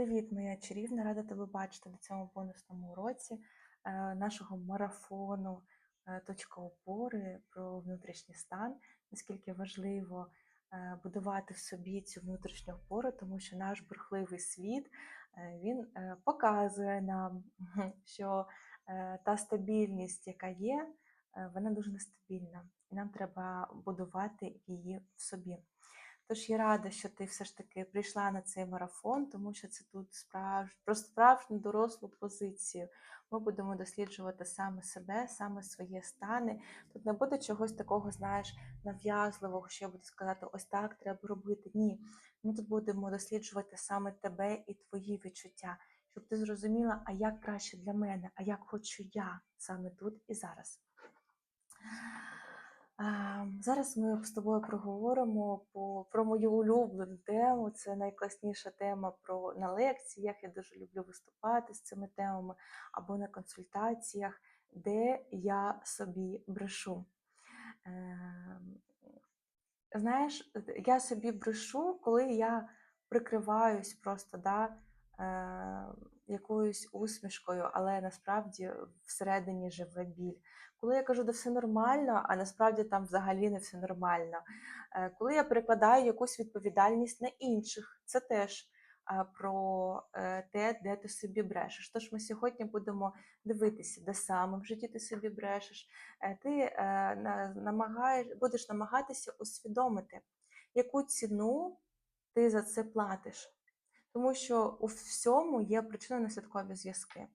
Привіт, моя чарівна! Рада тебе бачити на цьому бонусному уроці е, нашого марафону е, точка опори про внутрішній стан. Наскільки важливо е, будувати в собі цю внутрішню опору, тому що наш бурхливий світ він показує нам, що та стабільність, яка є, вона дуже нестабільна, і нам треба будувати її в собі. Тож я рада, що ти все ж таки прийшла на цей марафон, тому що це тут справж... про справжню дорослу позицію. Ми будемо досліджувати саме себе, саме свої стани. Тут не буде чогось такого, знаєш, нав'язливого, що я буду сказати, ось так треба робити. Ні. Ми тут будемо досліджувати саме тебе і твої відчуття, щоб ти зрозуміла, а як краще для мене, а як хочу я саме тут і зараз. Зараз ми з тобою проговоримо по, про мою улюблену тему. Це найкласніша тема про на лекціях. Я дуже люблю виступати з цими темами або на консультаціях, де я собі брешу. Ем, знаєш, я собі брешу, коли я прикриваюсь просто да, е, якоюсь усмішкою, але насправді всередині живе біль. Коли я кажу, де все нормально, а насправді там взагалі не все нормально. Е, коли я перекладаю якусь відповідальність на інших, це теж е, про е, те, де ти собі брешеш. Тож ми сьогодні будемо дивитися, де саме в житті ти собі брешеш. Ти намагаєш, будеш намагатися усвідомити, яку ціну ти за це платиш. Тому що у всьому є причинно-наслідкові зв'язки.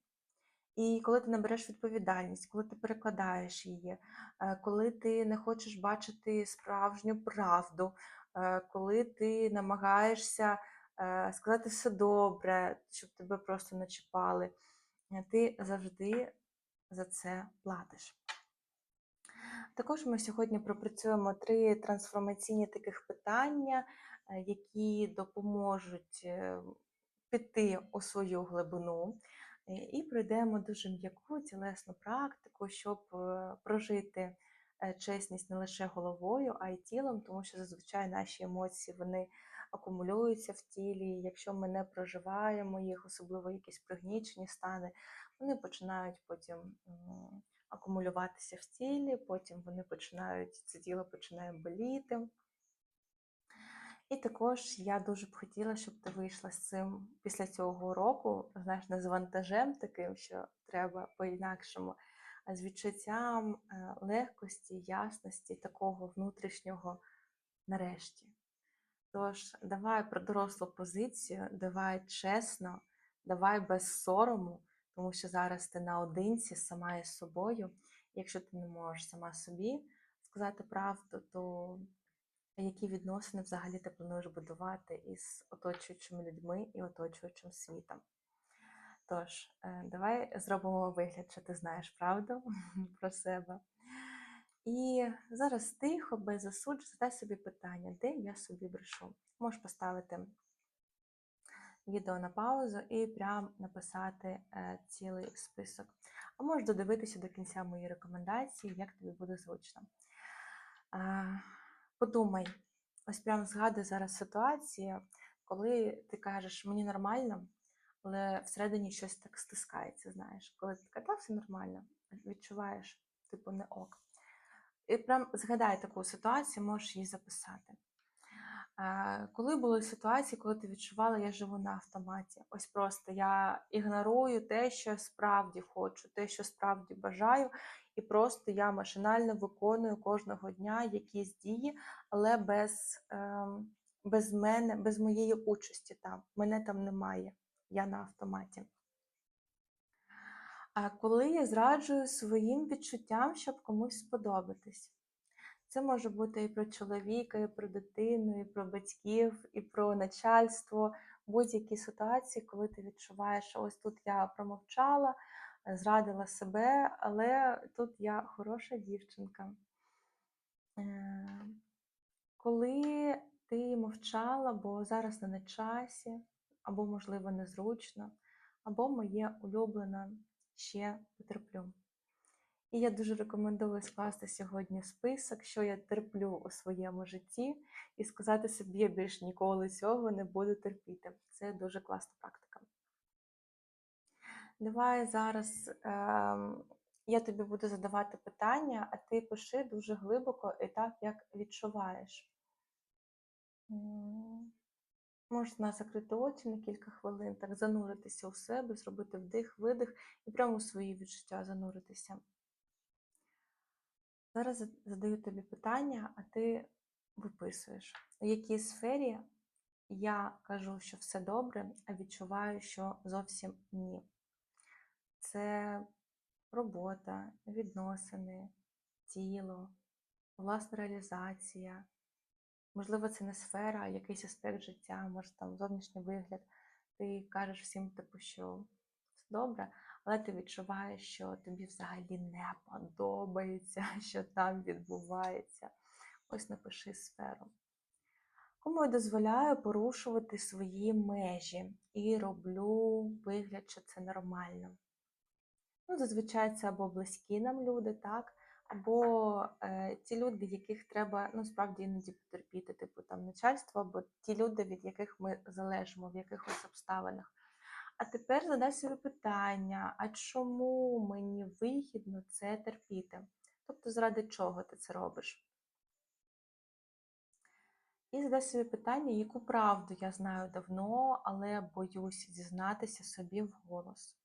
І коли ти набереш відповідальність, коли ти перекладаєш її, е, коли ти не хочеш бачити справжню правду, е, коли ти намагаєшся е, сказати все добре, щоб тебе просто не чіпали, ти завжди за це платиш. Також ми сьогодні пропрацюємо три трансформаційні таких питання, які допоможуть піти у свою глибину. І пройдемо дуже м'яку тілесну практику, щоб е, прожити е, чесність не лише головою, а й тілом, тому що зазвичай наші емоції вони акумулюються в тілі. Якщо ми не проживаємо їх, особливо якісь пригнічені стани, вони починають потім акумулюватися в тілі, потім вони починають, це тіло починає боліти. І також я дуже б хотіла, щоб ти вийшла з цим після цього року, знаєш, не з вантажем таким, що треба по-інакшому, а з відчуттям е, легкості, ясності, такого внутрішнього нарешті. Тож, давай про дорослу позицію, давай чесно, давай без сорому, тому що зараз ти наодинці сама із собою. Якщо ти не можеш сама собі сказати правду, то які відносини взагалі ти плануєш будувати із оточуючими людьми і оточуючим світом? Тож, е, давай зробимо вигляд, що ти знаєш правду про себе. І зараз тихо, без засуджень, задай собі питання, де я собі брешу. Можеш поставити відео на паузу і прям написати е, цілий список. А можеш додивитися до кінця мої рекомендації, як тобі буде зручно. Подумай, ось прям згадуй зараз ситуацію, коли ти кажеш, мені нормально, але всередині щось так стискається, знаєш, коли ти така, та все нормально, відчуваєш, типу, не ок. І прям згадай таку ситуацію, можеш її записати. Коли були ситуації, коли ти відчувала, я живу на автоматі. Ось просто я ігнорую те, що справді хочу, те, що справді бажаю, і просто я машинально виконую кожного дня якісь дії, але без ем, без мене, без моєї участі там. Мене там немає, я на автоматі. А коли я зраджую своїм відчуттям, щоб комусь сподобатись. Це може бути і про чоловіка, і про дитину, і про батьків, і про начальство, будь-які ситуації, коли ти відчуваєш, що ось тут я промовчала, зрадила себе, але тут я хороша дівчинка. Е, коли ти мовчала, бо зараз не на часі, або, можливо, незручно, або моє улюблене ще потерплю. І я дуже рекомендую скласти сьогодні список, що я терплю у своєму житті, і сказати собі, я більш ніколи цього не буду терпіти. Це дуже класна практика. Давай зараз е, я тобі буду задавати питання, а ти пиши дуже глибоко і так, як відчуваєш. Можна закрити очі на кілька хвилин, так зануритися у себе, зробити вдих, видих і прямо у свої відчуття зануритися. Зараз задаю тобі питання, а ти виписуєш, у якій сфері я кажу, що все добре, а відчуваю, що зовсім ні. Це робота, відносини, тіло, власна реалізація. Можливо, це не сфера, а якийсь аспект життя, може там зовнішній вигляд. Ти кажеш всім, типу, що все добре, але ти відчуваєш, що тобі взагалі не подобається, що там відбувається. Ось напиши сферу. Кому я дозволяю порушувати свої межі і роблю вигляд, що це нормально. Ну, Зазвичай це або близькі нам люди, так, або е, ті люди, яких треба ну, справді іноді потерпіти, типу там начальство, або ті люди, від яких ми залежимо в якихось обставинах. А тепер задай собі питання: а чому мені вигідно це терпіти? Тобто, заради чого ти це робиш? І задай собі питання, яку правду я знаю давно, але боюсь дізнатися собі вголос.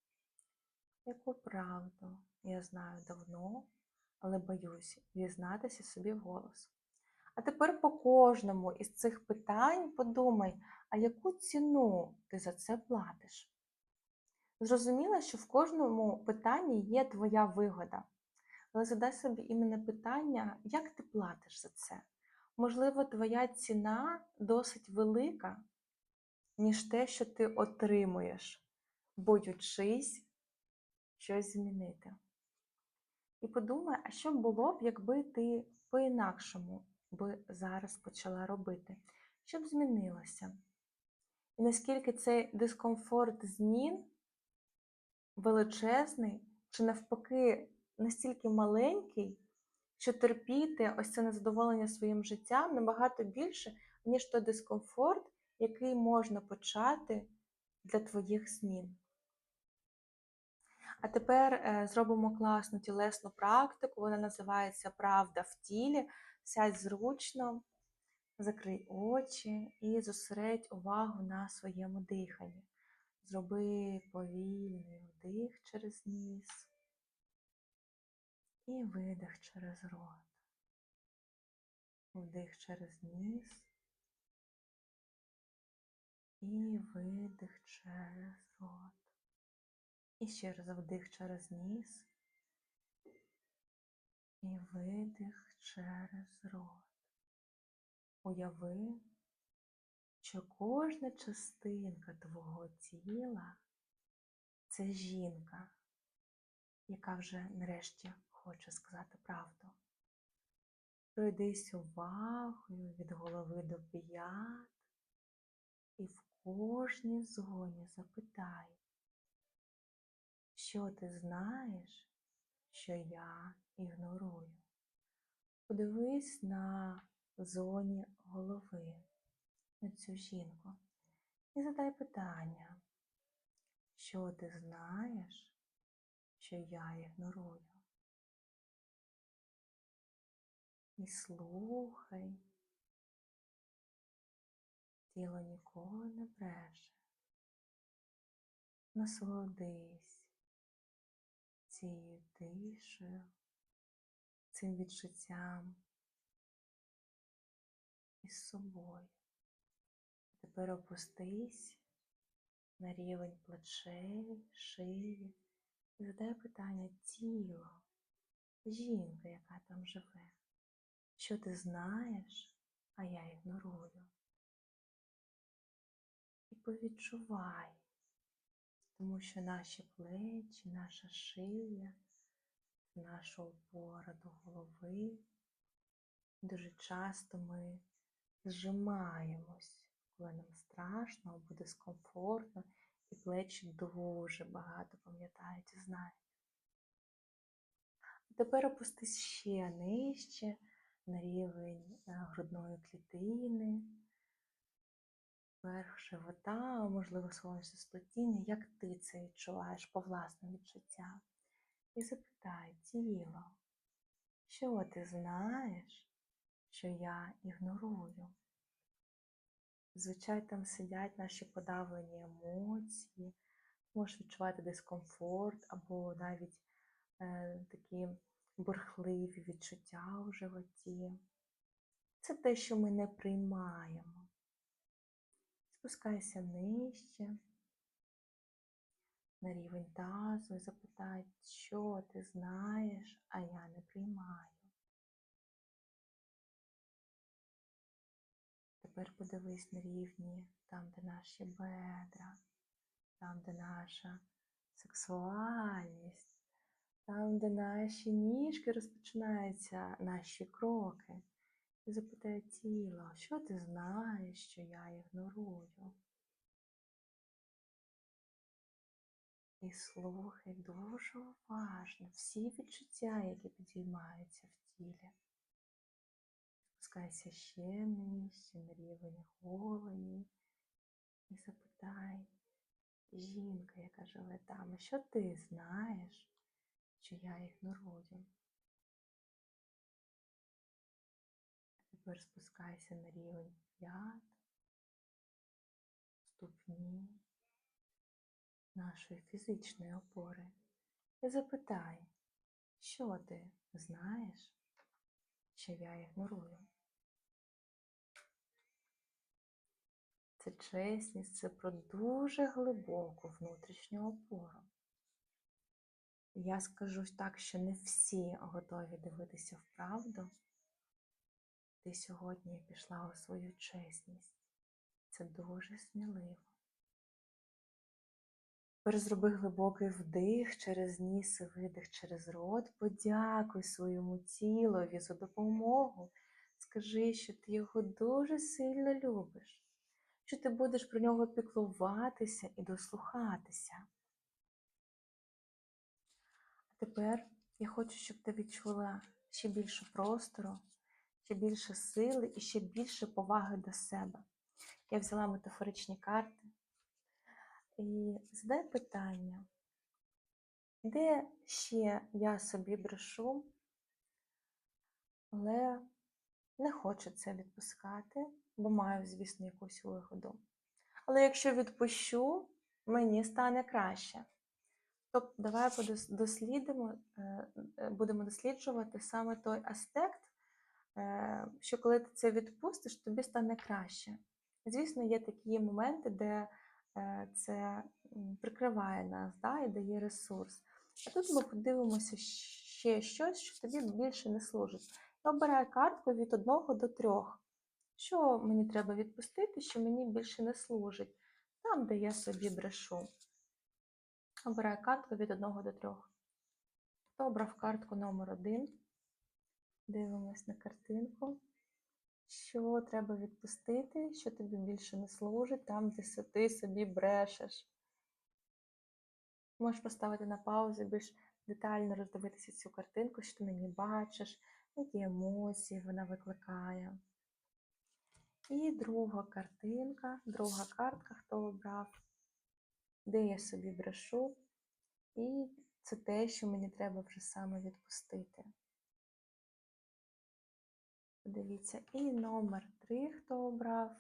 Яку правду я знаю давно, але боюсь дізнатися собі вголос. А тепер по кожному із цих питань подумай, а яку ціну ти за це платиш? Зрозуміло, що в кожному питанні є твоя вигода. Але задай собі іменно питання, як ти платиш за це? Можливо, твоя ціна досить велика, ніж те, що ти отримуєш, боючись щось змінити. І подумай, а що було б, якби ти по-інакшому би зараз почала робити? Що б змінилося? І наскільки цей дискомфорт змін величезний, чи навпаки настільки маленький, що терпіти ось це незадоволення своїм життям набагато більше, ніж той дискомфорт, який можна почати для твоїх змін. А тепер е, зробимо класну тілесну практику, вона називається Правда в тілі. Сядь зручно, закрий очі і зосередь увагу на своєму диханні. Зроби повільний вдих через ніс і видих через рот. Вдих через ніс і видих через рот. І ще раз вдих через ніс і видих через рот. Уяви, що кожна частинка твого тіла це жінка, яка вже нарешті хоче сказати правду. Пройдись увагою від голови до п'ят і в кожній зоні запитай, що ти знаєш, що я ігнорую. Подивись на зоні голови, на цю жінку і задай питання, що ти знаєш, що я ігнорую. І слухай, тіло ніколи не бреше. Насолодись цією тишею, цим відчуттям із собою. Тепер опустись на рівень плечей, шиї. І задай питання тіло, жінка, яка там живе. Що ти знаєш, а я ігнорую. І повідчувай. Тому що наші плечі, наша шия, наша опора до голови, дуже часто ми зжимаємось, коли нам страшно або дискомфортно, і плечі дуже багато пам'ятають і знають. Тепер опустись ще нижче на рівень е, грудної клітини, верх живота, можливо, сонячне сплетіння. Як ти це відчуваєш по власним відчуттям? І запитай тіло, що ти знаєш, що я ігнорую? Звичайно, там сидять наші подавлені емоції, можеш відчувати дискомфорт або навіть е, такі бурхливі відчуття у животі. Це те, що ми не приймаємо. Спускайся нижче, на рівень тазу і запитай, що ти знаєш, а я не приймаю. Тепер подивись на рівні там, де наші бедра, там, де наша сексуальність, там, де наші ніжки розпочинаються, наші кроки. І запитай тіло, що ти знаєш, що я ігнорую. І слухай дуже уважно всі відчуття, які підіймаються в тілі. Спускайся ще нижче на рівень голені і запитай жінка, яка живе там, що ти знаєш, що я ігнорую? Тепер спускайся на рівень п'ят, ступні нашої фізичної опори і запитай, що ти знаєш, що я ігнорую. Це чесність, це про дуже глибоку внутрішню опору. Я скажу так, що не всі готові дивитися в правду. Ти сьогодні пішла у свою чесність. Це дуже сміливо. Тепер зроби глибокий вдих через ніс і видих через рот. Подякуй своєму тілові за допомогу. Скажи, що ти його дуже сильно любиш, що ти будеш про нього піклуватися і дослухатися. А тепер я хочу, щоб ти відчула ще більше простору, ще більше сили і ще більше поваги до себе. Я взяла метафоричні карти. І задай питання, де ще я собі брешу, але не хочу це відпускати, бо маю, звісно, якусь вигоду. Але якщо відпущу, мені стане краще. Тобто, давай дослідимо, е, е, будемо досліджувати саме той аспект, е, що коли ти це відпустиш, тобі стане краще. Звісно, є такі моменти, де це прикриває нас да, і дає ресурс. А тут ми подивимося ще щось, що тобі більше не служить. Я обираю картку від 1 до 3. Що мені треба відпустити, що мені більше не служить? Там, де я собі брешу. Обираю картку від 1 до 3. Хто обрав картку номер 1 Дивимось на картинку що треба відпустити, що тобі більше не служить, там, де ти собі брешеш. Можеш поставити на паузу, більш детально роздивитися цю картинку, що ти ній бачиш, які емоції вона викликає. І друга картинка, друга картка, хто обрав, де я собі брешу. І це те, що мені треба вже саме відпустити. Подивіться, і номер 3, хто обрав,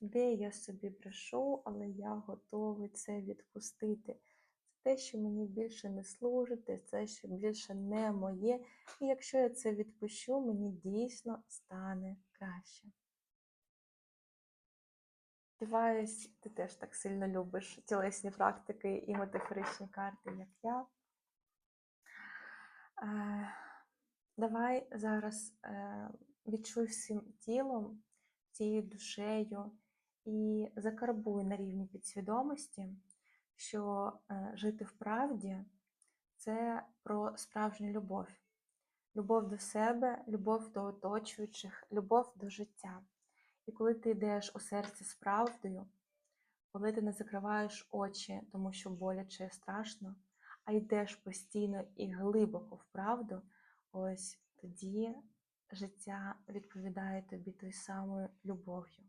де я собі брешу, але я готовий це відпустити. Це те, що мені більше не служить, це те, що більше не моє. І якщо я це відпущу, мені дійсно стане краще. Сподіваюсь, ти теж так сильно любиш тілесні практики і метафоричні карти, як я. Е, давай зараз. Е, відчуй всім тілом, цією душею і закарбуй на рівні підсвідомості, що е, жити в правді це про справжню любов. Любов до себе, любов до оточуючих, любов до життя. І коли ти йдеш у серці з правдою, коли ти не закриваєш очі, тому що боляче і страшно, а йдеш постійно і глибоко в правду, ось тоді життя відповідає тобі тою самою любов'ю.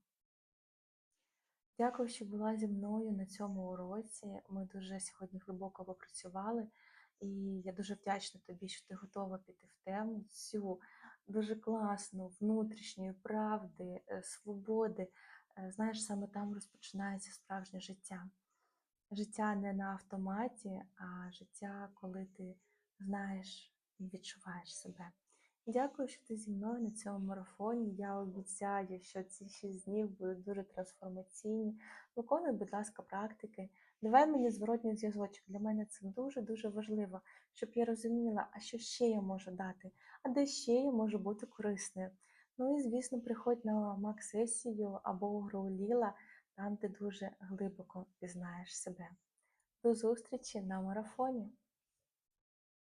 Дякую, що була зі мною на цьому уроці. Ми дуже сьогодні глибоко попрацювали, і я дуже вдячна тобі, що ти готова піти в тему цю дуже класну внутрішньої правди, е, свободи. Е, Знаєш, саме там розпочинається справжнє життя. Життя не на автоматі, а життя, коли ти знаєш і відчуваєш себе. Дякую, що ти зі мною на цьому марафоні. Я обіцяю, що ці 6 днів будуть дуже трансформаційні. Виконуй, будь ласка, практики. Давай мені зворотній зв'язочок. Для мене це дуже-дуже важливо, щоб я розуміла, а що ще я можу дати, а де ще я можу бути корисною. Ну і, звісно, приходь на мак-сесію або гру Ліла, там ти дуже глибоко пізнаєш себе. До зустрічі на марафоні!